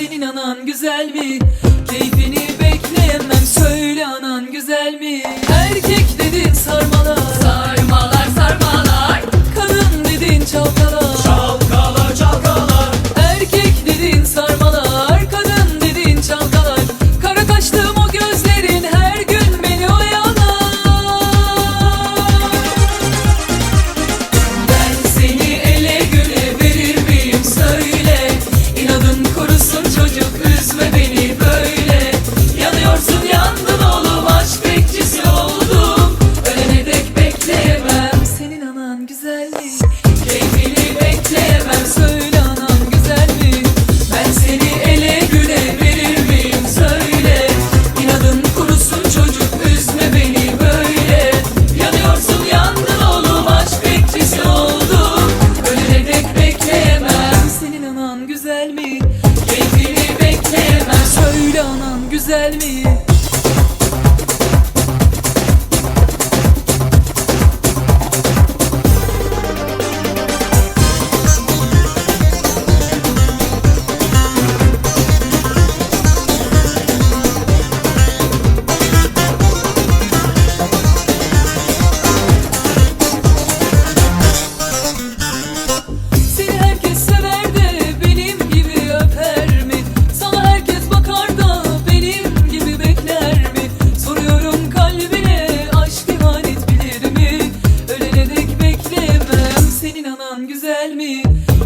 senin anan güzel mi? Keyfini bekleyemem söyle anan güzel mi? Erkek de senin anan güzel mi?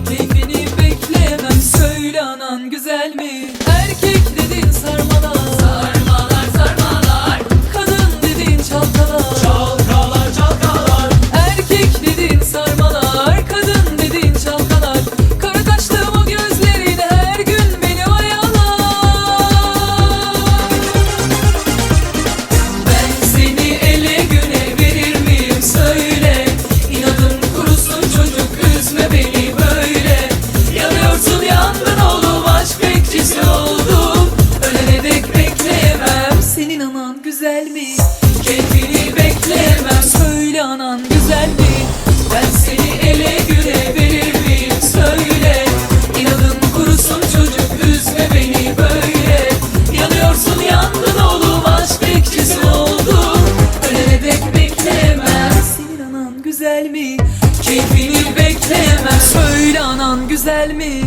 Keyfini beklemem söyle anan güzel mi? güzel mi? Kendini beklemem söyle anan güzel mi? Ben seni ele güle verir miyim söyle İnanın kurusun çocuk üzme beni böyle Yanıyorsun yandın oğlum aşk bekçisi oldum Ölene dek beklemem Senin anan güzel mi? Keyfini beklemem söyle anan güzel mi?